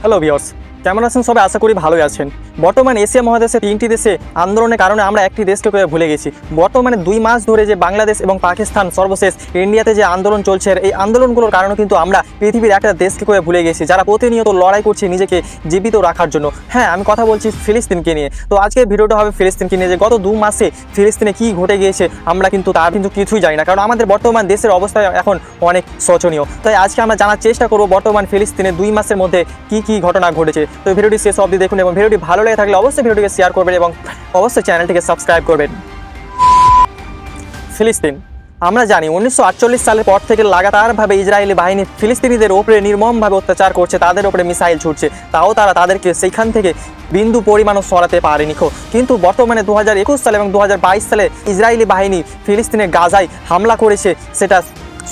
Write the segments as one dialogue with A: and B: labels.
A: Hello viewers কেমন আছেন? সবাই আশা করি ভালোই আছেন। বর্তমানে এশিয়া মহাদেশে তিনটি দেশে আন্দোলনের কারণে আমরা একটি দেশকে ভুলে গেছি। বর্তমানে দুই মাস ধরে যে বাংলাদেশ এবং পাকিস্তান সর্বশেষ ইন্ডিয়াতে যে আন্দোলন চলছে, এই আন্দোলনগুলোর কারণে কিন্তু আমরা পৃথিবীর একটা দেশকে করে ভুলে গেছি, যারা প্রতিনিয়ত লড়াই করছে নিজেকে জীবিত রাখার জন্য। হ্যাঁ আমি কথা বলছি ফিলিস্তিনকে নিয়ে। তো আজকের ভিডিওটা হবে ফিলিস্তিনকে নিয়ে যে গত দু মাসে ফিলিস্তিনে কি ঘটে গিয়েছে, আমরা কিন্তু তার কিন্তু কিছুই জানি না, কারণ আমাদের বর্তমান দেশের অবস্থা এখন অনেক শোচনীয়। তাই আজকে আমরা জানার চেষ্টা করব বর্তমান ফিলিস্তিনে দুই মাসের মধ্যে কি কি ঘটনা ঘটেছে। তো ভিডিওটি শেষ অবধি দেখুন এবং ভিডিওটি ভালো লেগে থাকলে অবশ্যই ভিডিওটিকে শেয়ার করবেন এবং অবশ্যই চ্যানেলটিকে সাবস্ক্রাইব করবেন। ফিলিস্তিন। আমরা জানি উনিশশো আটচল্লিশ সালের পর থেকে লাগাতারভাবে ইসরায়েলি বাহিনী ফিলিস্তিনিদের ওপরে নির্মমভাবে অত্যাচার করছে, তাদের ওপরে মিসাইল ছুটছে, তাও তারা তাদেরকে সেইখান থেকে বিন্দু পরিমাণও সরাতে পারেনি খো। কিন্তু বর্তমানে দু হাজার একুশ সালে এবং দু হাজার বাইশ সালে ইসরায়েলি বাহিনী ফিলিস্তিনের গাজায় হামলা করেছে, সেটা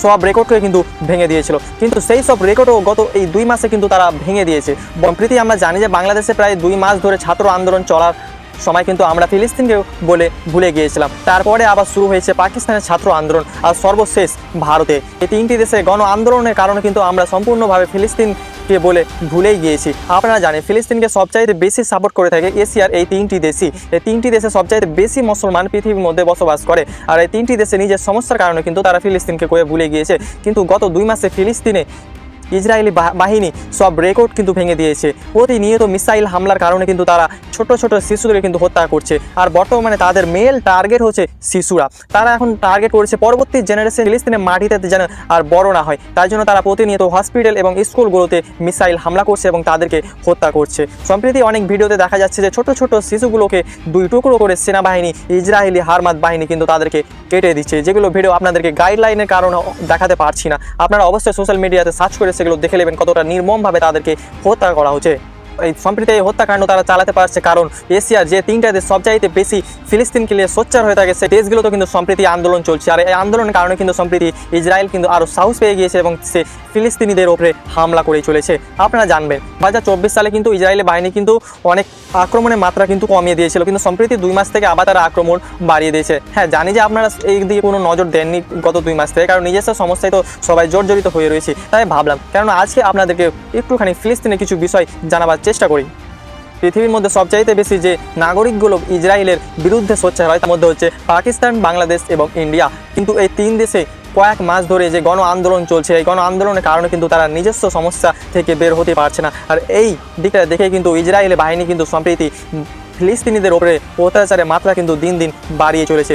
A: সব রেকর্ডকে কিন্তু ভেঙে দিয়েছিল। কিন্তু সেই সব রেকর্ডও গত এই দুই মাসে কিন্তু তারা ভেঙে দিয়েছে। বম্প্রীতি আমরা জানি যে বাংলাদেশে প্রায় দুই মাস ধরে ছাত্র আন্দোলন চলার সময় কিন্তু আমরা ফিলিস্তিনকেও বলে ভুলে গিয়েছিলাম। তারপরে আবার শুরু হয়েছে পাকিস্তানের ছাত্র আন্দোলন আর সর্বশেষ ভারতে। এই তিনটি দেশে গণ আন্দোলনের কারণে কিন্তু আমরা সম্পূর্ণভাবে ফিলিস্তিনকে বলে ভুলেই গিয়েছি। আপনারা জানেন, ফিলিস্তিনকে সবচাইতে বেশি সাপোর্ট করে থাকে এশিয়ার এই তিনটি দেশই। এই তিনটি দেশে সবচাইতে বেশি মুসলমান পৃথিবীর মধ্যে বসবাস করে। আর এই তিনটি দেশে নিজের সমস্যার কারণে কিন্তু তারা ফিলিস্তিনকে করে ভুলে গিয়েছে। কিন্তু গত দুই মাসে ফিলিস্তিনে ইসরায়েলি বাহিনী সব রেকর্ড কিন্তু ভেঙে দিয়েছে। প্রতিনিয়ত মিসাইল হামলার কারণে কিন্তু তারা ছোট ছোট শিশুদের কিন্তু হত্যা করছে। আর বর্তমানে তাদের মেল টার্গেট হচ্ছে শিশুরা। তারা এখন টার্গেট করছে পরবর্তী জেনারেশন ফিলিস্তিনের মাটিতে যেন আর বড় না হয়। তাই জন্য তারা প্রতিনিয়ত হসপিটাল এবং স্কুলগুলোতে মিসাইল হামলা করছে এবং তাদেরকে হত্যা করছে। সম্প্রতি অনেক ভিডিওতে দেখা যাচ্ছে যে ছোট ছোট শিশুগুলোকে দুই টুকরো করে সেনাবাহিনী, ইসরায়েলি হারমাত বাহিনী কিন্তু তাদেরকে কেটে দিচ্ছে। যেগুলো ভিডিও আপনাদেরকে গাইডলাইনের কারণে দেখাতে পারছি না। আপনারা অবশ্যই সোশ্যাল মিডিয়াতে সার্চ করে সেগুলো দেখে নেবেন কতটা নির্মমভাবে তাদেরকে হত্যা করা হচ্ছে। এই সম্প্রীতি এই হত্যাকাণ্ড তারা চালাতে পারছে, কারণ এশিয়ার যে তিনটা দেশ সবচাইতে বেশি ফিলিস্তিনকে নিয়ে সোচ্চার হয়ে থাকে সেই দেশগুলোতে কিন্তু সম্প্রীতি আন্দোলন চলছে। আর এই আন্দোলনের কারণে কিন্তু সম্প্রীতি ইসরায়েল কিন্তু আরও সাহস পেয়ে গিয়েছে এবং সে ফিলিস্তিনিদের ওপরে হামলা করে চলেছে। আপনারা জানবেন দু হাজার চব্বিশ সালে কিন্তু ইসরায়েলি বাহিনী কিন্তু অনেক আক্রমণের মাত্রা কিন্তু কমিয়ে দিয়েছিল, কিন্তু সম্প্রতি দুই মাস থেকে আবার তারা আক্রমণ বাড়িয়ে দিয়েছে। হ্যাঁ জানি যে আপনারা এই দিকে কোনো নজর দেননি গত দুই মাস থেকে, কারণ নিজস্ব সমস্যায় তো সবাই জর্জরিত হয়ে রয়েছে, তাই ভাবলাম কারণ আজকে আপনাদেরকে একটুখানি ফিলিস্তিনের কিছু বিষয় জানাবার চেষ্টা করি। পৃথিবীর মধ্যে সবচাইতে বেশি যে নাগরিকগুলো ইসরায়েলের বিরুদ্ধে সোচ্চার হয়, তার মধ্যে হচ্ছে পাকিস্তান, বাংলাদেশ এবং ইন্ডিয়া। কিন্তু এই তিন দেশে কয়েক মাস ধরে যে গণ আন্দোলন চলছে, এই গণ আন্দোলনের কারণে কিন্তু তারা নিজস্ব সমস্যা থেকে বের হতে পারছে না। আর এই দিকটা দেখে কিন্তু ইসরায়েলের বাহিনী কিন্তু সম্প্রীতি ফিলিস্তিনিদের ওপরে অত্যাচারের মাত্রা কিন্তু দিন দিন বাড়িয়ে চলেছে।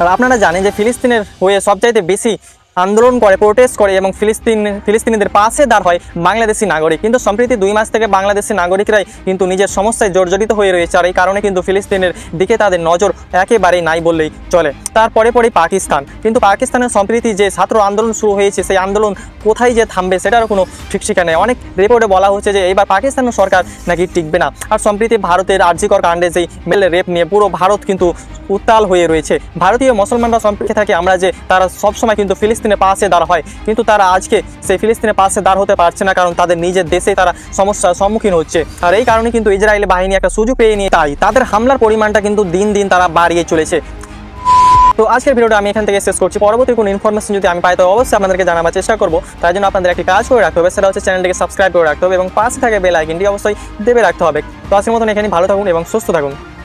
A: আর আপনারা জানেন যে ফিলিস্তিনের হয়ে সবচাইতে বেশি আন্দোলন করে প্রোটেস্ট করে এবং ফিলিস্তিন, ফিলিস্তিনিদের পাশে দাঁড় হয় বাংলাদেশি নাগরিক। কিন্তু সম্প্রতি দুই মাস থেকে বাংলাদেশি নাগরিকরাই কিন্তু নিজের সমস্যায় জর্জরিত হয়ে রয়েছে আর এই কারণে কিন্তু ফিলিস্তিনের দিকে তাদের নজর একেবারেই নাই বললেই চলে। তারপরে পরে পাকিস্তান। কিন্তু পাকিস্তানের সম্প্রতি যে ছাত্র আন্দোলন শুরু হয়েছে, সেই আন্দোলন কোথায় যে থামবে সেটারও কোনো ঠিক ঠিকানা নেই। অনেক রিপোর্টে বলা হচ্ছে যে এইবার পাকিস্তানের সরকার নাকি টিকবে না। আর সম্প্রতি ভারতের আর্যিকর কাণ্ডে যেই মেলে রেপ নিয়ে পুরো ভারত কিন্তু উত্তাল হয়ে রয়েছে। ভারতীয় মুসলমানরা সম্পর্কে থাকে আমরা যে তারা সবসময় কিন্তু ফিলিস্তিনের পাশে দাঁড় হয়। কিন্তু তারা আজকে সেই ফিলিস্তিনের পাশে দাঁড় হতে পারছে না, কারণ তাদের নিজের দেশেই তারা সমস্যার সম্মুখীন হচ্ছে। আর এই কারণে কিন্তু ইসরায়েলি বাহিনী একটা সুযোগ পেয়ে নিয়ে তাই তাদের হামলার পরিমাণটা কিন্তু দিন দিন তারা বাড়িয়ে চলেছে। তো আজকের ভিডিওটা আমি এখান থেকে শেষ করছি। পরবর্তী কোনো ইনফরমেশন যদি আমি পাই, তো অবশ্যই আপনাদেরকে জানাবার চেষ্টা করব। তাই জন্য আপনাদের একটি কাজ করে রাখতে হবে। সেটা হচ্ছে চ্যানেলটিকে সাবস্ক্রাইব করে রাখতে হবে এবং পাশে থাকে বেল আইকনটি অবশ্যই দেবে রাখতে হবে। তো আজকের মতন এখানে ভালো থাকুন এবং সুস্থ থাকুন।